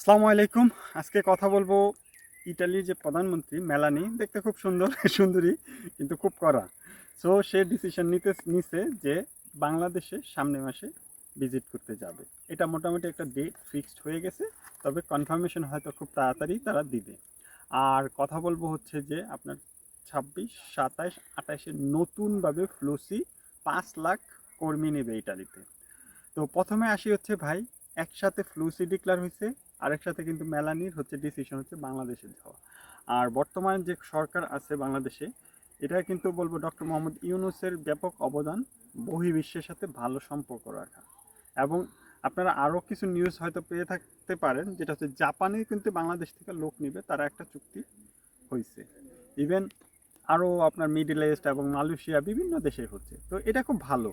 আসসালামু আলাইকুম। আজকে কথা বলব ইটালির যে প্রধানমন্ত্রী মেলানি, দেখতে খুব সুন্দর, সুন্দরী, কিন্তু খুব কড়া। সো সে ডিসিশন নিতে, নিছে যে বাংলাদেশে সামনে মাসে ভিজিট করতে যাবে। এটা মোটামুটি একটা ডেট ফিক্সড হয়ে গেছে, তবে কনফার্মেশন হয়তো খুব তাড়াতাড়ি তারা দিবে। আর কথা বলব হচ্ছে যে আপনার ছাব্বিশ সাতাশ আঠাশে নতুনভাবে ফ্লুসি পাঁচ লাখ কর্মী নেবে ইটালিতে। তো প্রথমে আসি হচ্ছে ভাই, একসাথে ফ্লুসি ডিক্লার হয়েছে আরেক সাথে কিন্তু মেলানির হচ্ছে ডিসিশন হচ্ছে বাংলাদেশে যাওয়া আর বর্তমান যে সরকার আছে বাংলাদেশে, এটা কিন্তু বলব ডক্টর মোহাম্মদ ইউনুসের ব্যাপক অবদান বহির্বিশ্বের সাথে ভালো সম্পর্ক রাখা। এবং আপনারা আরও কিছু নিউজ হয়তো পেয়ে থাকতে পারেন, যেটা হচ্ছে জাপানে কিন্তু বাংলাদেশ থেকে লোক নিবে, তারা একটা চুক্তি হয়েছে ইভেন আরও আপনার মিডিল ইস্ট এবং মালয়েশিয়া বিভিন্ন দেশে হচ্ছে। তো এটা খুব ভালো।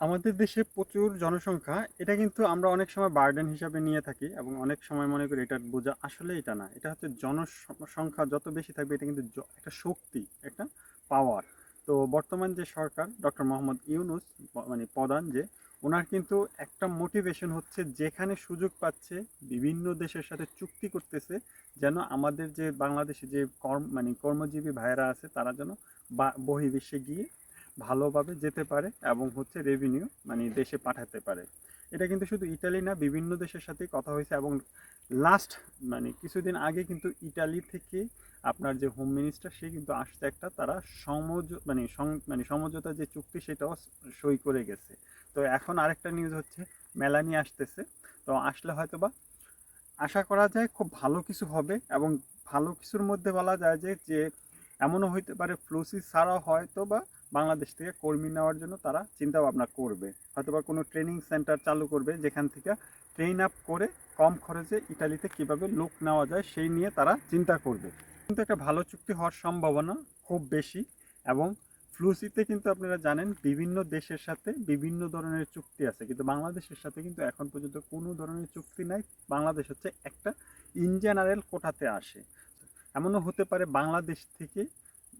আমাদের দেশে প্রচুর জনসংখ্যা, এটা কিন্তু আমরা অনেক সময় বার্ডেন হিসাবে নিয়ে থাকি এবং অনেক সময় মনে করি এটা বোঝা আসলে এটা না। এটা হচ্ছে জনসংখ্যা যত বেশি থাকবে, এটা কিন্তু একটা শক্তি, একটা পাওয়ার তো বর্তমান যে সরকার ডক্টর মোহাম্মদ ইউনুস মানে প্রধান যে, ওনার কিন্তু একটা মোটিভেশন হচ্ছে যেখানে সুযোগ পাচ্ছে বিভিন্ন দেশের সাথে চুক্তি করতেছে যেন আমাদের যে বাংলাদেশে যে কর্ম মানে কর্মজীবী ভাইয়েরা আছে, তারা যেন বা, বহির্বিশ্বে গিয়ে ভালোভাবে যেতে পারে এবং হচ্ছে রেভিনিউ মানে দেশে পাঠাতে পারে। এটা কিন্তু শুধু ইটালি না, বিভিন্ন দেশের সাথেই কথা হয়েছে এবং লাস্ট মানে কিছুদিন আগে কিন্তু ইটালি থেকে আপনার যে হোম মিনিস্টার সে কিন্তু আসতে একটা, তারা সমঝ মানে মানে সমঝোতা যে চুক্তি, সেটাও সই করে গেছে। তো এখন আরেকটা নিউজ হচ্ছে, মেলানি আসতেছে। তো আসলে হয়তো বা আশা করা যায় খুব ভালো কিছু হবে এবং ভালো কিছুর মধ্যে বলা যায় যে যে এমনও হইতে পারে ফ্লুসি ছাড়াও হয়তো বা বাংলাদেশ থেকে কর্মী নেওয়ার জন্য তারা চিন্তা ভাবনা করবে। হয়তো বা কোনো ট্রেনিং সেন্টার চালু করবে, যেখান থেকে ট্রেন আপ করে কম খরচে ইটালিতে কীভাবে লোক নেওয়া যায় সেই নিয়ে তারা চিন্তা করবে। কিন্তু একটা ভালো চুক্তি হওয়ার সম্ভাবনা খুব বেশি এবং ফ্লুসিতে কিন্তু আপনারা জানেন বিভিন্ন দেশের সাথে বিভিন্ন ধরনের চুক্তি আছে। কিন্তু বাংলাদেশের সাথে কিন্তু এখন পর্যন্ত কোনো ধরনের চুক্তি নাই। বাংলাদেশ হচ্ছে একটা ইন জেনারেল কোটাতে আসে। এমনও হতে পারে বাংলাদেশ থেকে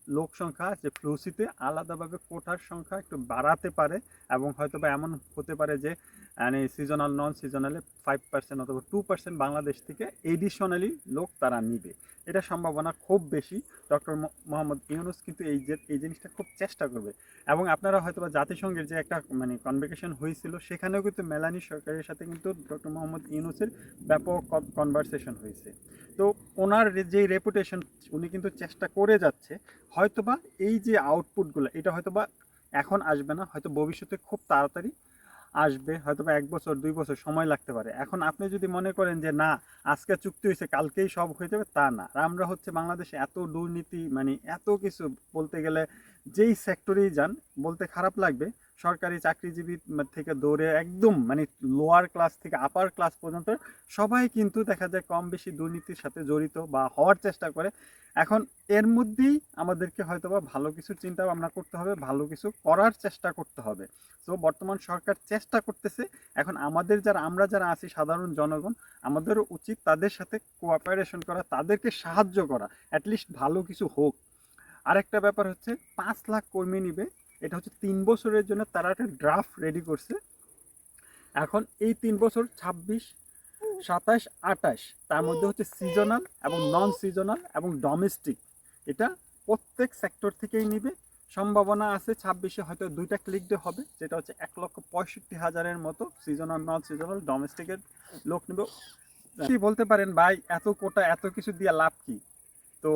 লোক সংখ্যা যে ফ্লুসিতে আলাদাভাবে কোটার সংখ্যা একটু বাড়াতে পারে এবং হয়তো বা এমন হতে পারে যে মানে সিজনাল নন সিজনালে ফাইভ পার্সেন্ট অথবা টু পার্সেন্ট বাংলাদেশ থেকে এডিশনালি লোক তারা নিবে। এটা সম্ভাবনা খুব বেশি। ডক্টর মোহাম্মদ ইউনুস কিন্তু এই যে, এই জিনিসটা খুব চেষ্টা করবে। এবং আপনারা হয়তো বা জাতিসংঘের যে একটা মানে কনভেকেশন হয়েছিল, সেখানেও কিন্তু মেলানি সরকারের সাথে কিন্তু ডক্টর মোহাম্মদ ইউনুসের ব্যাপক কনভারসেশন হয়েছে। তো ওনার যে রেপুটেশন উনি কিন্তু চেষ্টা করে যাচ্ছে। হয়তোবা এই যে আউটপুটগুলো এটা হয়তোবা এখন আসবে না, হয়তো ভবিষ্যতে খুব তাড়াতাড়ি আসবে, হয়তোবা এক বছর, দুই বছর সময় লাগতে পারে। এখন আপনি যদি মনে করেন যে, না, আজকে চুক্তি হয়েছে, কালকেই সব হয়ে যাবে, তা না। আমরা হচ্ছে বাংলাদেশে এত দুর্নীতি মানে এত কিছু বলতে গেলে যেই সেক্টরেই যান, বলতে খারাপ লাগবে, সরকারি চাকরিজীবী থেকে দৌড়ে একদম মানে লোয়ার ক্লাস থেকে আপার ক্লাস পর্যন্ত সবাই কিন্তু দেখা যায় কম বেশি দুর্নীতির সাথে জড়িত বা হওয়ার চেষ্টা করে। এখন এর মধ্যেই আমাদেরকে হয়তোবা ভালো কিছু চিন্তা ভাবনা করতে হবে, ভালো কিছু করার চেষ্টা করতে হবে। তো বর্তমান সরকার চেষ্টা করতেছে, এখন আমাদের যারা, আমরা যারা আছি সাধারণ জনগণ, আমাদেরও উচিত তাদের সাথে কোঅপারেশন করা, তাদেরকে সাহায্য করা অ্যাটলিস্ট ভালো কিছু হোক। আরেকটা ব্যাপার হচ্ছে পাঁচ লাখ কর্মী নিবে। এটা হচ্ছে তিন বছরের জন্য তারা একটা ড্রাফট রেডি করছে। এখন এই তিন বছর ছাব্বিশ, সাতাশ আটাশ তার মধ্যে হচ্ছে সিজনাল এবং নন সিজনাল এবং ডোমেস্টিক এটা প্রত্যেক সেক্টর থেকেই নিবে। সম্ভাবনা আছে ছাব্বিশে হয়তো দুইটা ক্লিক দিয়ে হবে, যেটা হচ্ছে এক লক্ষ পঁয়ষট্টি হাজারের মতো সিজনাল নন সিজনাল ডোমেস্টিকের লোক নেবে। কি বলতে পারেন ভাই, এত কোটা, এত কিছু দিয়ে লাভ কি? তো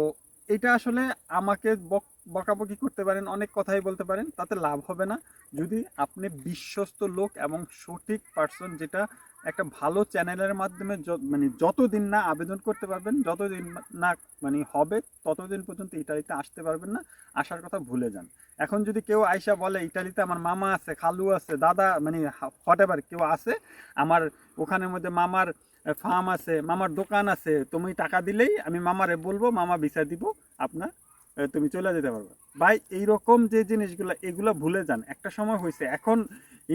এটা আসলে আমাকে বক- বকাবকি করতে পারেন, অনেক কথাই বলতে পারেন, তাতে লাভ হবে না। যদি আপনি বিশ্বস্ত লোক এবং সঠিক পার্সন যেটা একটা ভালো চ্যানেলের মাধ্যমে মানে যতদিন না আবেদন করতে পারবেন, যতদিন না মানে হবে, ততদিন পর্যন্ত ইটালিতে আসতে পারবেন না। আসার কথা ভুলে যান। এখন যদি কেউ আইসা বলে, ইটালিতে আমার মামা আছে, খালু আছে, দাদা মানে এভার কেউ আছে, আমার ওখানের মধ্যে মামার ফার্ম আছে, মামার দোকান আছে, তুমি টাকা দিলেই আমি মামারে বলব, মামা ভিসা দিব, আপনার তুমি চলে যেতে পারবে। ভাই, এইরকম যে জিনিসগুলো, এগুলো ভুলে যান। একটা সময় হয়েছে, এখন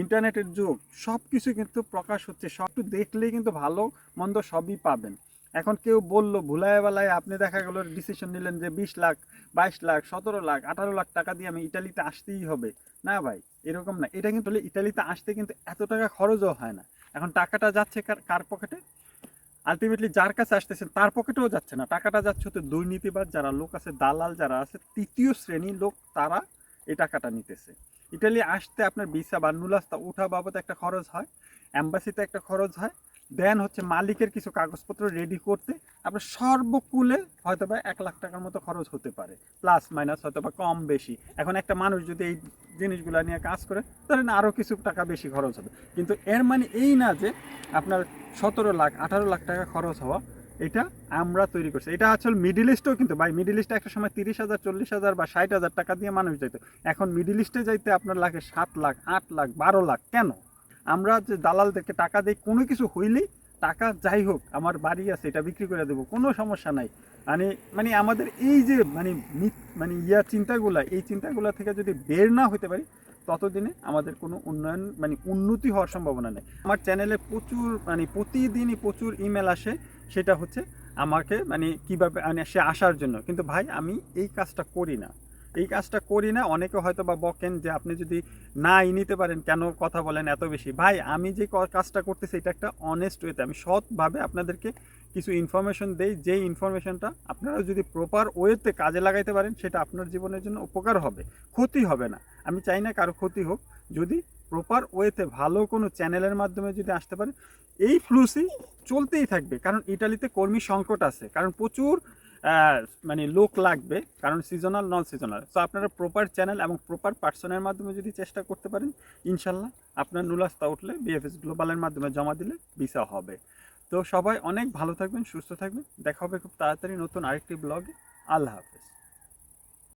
ইন্টারনেটের যুগ সব কিছু কিন্তু প্রকাশ হচ্ছে, সব একটু দেখলেই কিন্তু ভালো, মন্দ সবই পাবেন। এখন কেউ বলল, ভুলায় বেলায় আপনি দেখা গেল ডিসিশন নিলেন যে বিশ লাখ, বাইশ লাখ, সতেরো লাখ, আঠারো লাখ টাকা দিয়ে আমি ইটালিতে আসতেই হবে। না ভাই, এরকম না। এটা কিন্তু ইটালিতে আসতে কিন্তু এত টাকা খরচও হয় না। এখন টাকাটা যাচ্ছে কার পকেটে? আলটিমেটলি যার কাছে আসতেছেন, তার পকেটেও যাচ্ছে না। টাকাটা যাচ্ছে হতে দুর্নীতিবাদ, যারা লোক আছে, দালাল যারা আছে, তৃতীয় শ্রেণির লোক তারা এই টাকাটা নিতেছে। ইটালি আসতে আপনার ভিসা বা নুলাস্তা উঠা বাবদ একটা খরচ হয় অ্যাম্বাসিতে একটা খরচ হয় দেন হচ্ছে মালিকের কিছু কাগজপত্র রেডি করতে আপনার সর্বকুলে হয়তো বা এক লাখ টাকার মতো খরচ হতে পারে প্লাস মাইনাস হয়তো বা কম বেশি। এখন একটা মানুষ যদি এই জিনিসগুলো নিয়ে কাজ করে ধরেন আরও কিছু টাকা বেশি খরচ হবে। কিন্তু এর মানে এই না যে আপনার সতেরো লাখ, আঠারো লাখ টাকা খরচ হওয়া, এটা আমরা তৈরি করছি। এটা আসলে মিডিল ইস্টেও কিন্তু, ভাই মিডিল ইস্টে একটা সময় তিরিশ হাজার, চল্লিশ হাজার বা ষাট হাজার টাকা দিয়ে মানুষ যেত এখন মিডিল ইস্টে যাইতে আপনার লাগে সাত লাখ, আট লাখ, বারো লাখ, কেন? আমরা যে দালালদেরকে টাকা দিই, কোনো কিছু হইলেই টাকা যাই হোক, আমার বাড়ি আছে, এটা বিক্রি করে দেবো, কোনো সমস্যা নাই। মানে মানে আমাদের এই যে মানে মানে ইয়া চিন্তাগুলা, এই চিন্তাগুলা থেকে যদি বের না হতে পারি, ততদিনে আমাদের কোনো উন্নয়ন মানে উন্নতি হওয়ার সম্ভাবনা নেই। আমার চ্যানেলে প্রচুর মানে প্রতিদিনই প্রচুর ইমেল আসে, সেটা হচ্ছে আমাকে মানে কীভাবে মানে সে আসার জন্য। কিন্তু ভাই, আমি এই কাজটা করি না। এই কাজটা করি না, অনেকে হয়তো বা বকেন যে আপনি যদি নাই নিতে পারেন, কেন কথা বলেন এত বেশি? ভাই, আমি যে কাজটা করতেছি, এটা একটা অনেস্ট ওয়েতে আমি সৎভাবে আপনাদেরকে কিছু ইনফরমেশন দেই, যেই ইনফরমেশনটা আপনারা যদি প্রপার ওয়েতে কাজে লাগাইতে পারেন, সেটা আপনার জীবনের জন্য উপকার হবে, ক্ষতি হবে না। আমি চাই না কারও ক্ষতি হোক, যদি প্রপার ওয়েতে ভালো কোনো চ্যানেলের মাধ্যমে যদি আসতে পারে, এই ফ্লুসি চলতেই থাকবে, কারণ ইটালিতে কর্মী সংকট আছে, কারণ প্রচুর মানে লোক লাগবে, কারণ সিজনাল নন সিজনাল সো আপনারা প্রপার চ্যানেল এবং প্রপার পার্সনের মাধ্যমে যদি চেষ্টা করতে পারেন, ইনশাল্লাহ আপনার নুলাস্তা উঠলে বিএফএস গ্লোবালের মাধ্যমে জমা দিলে ভিসা হবে। তো সবাই অনেক ভালো থাকবেন, সুস্থ থাকবেন। দেখা হবে খুব তাড়াতাড়ি নতুন আরেকটি ব্লগে আল্লাহ হাফেজ।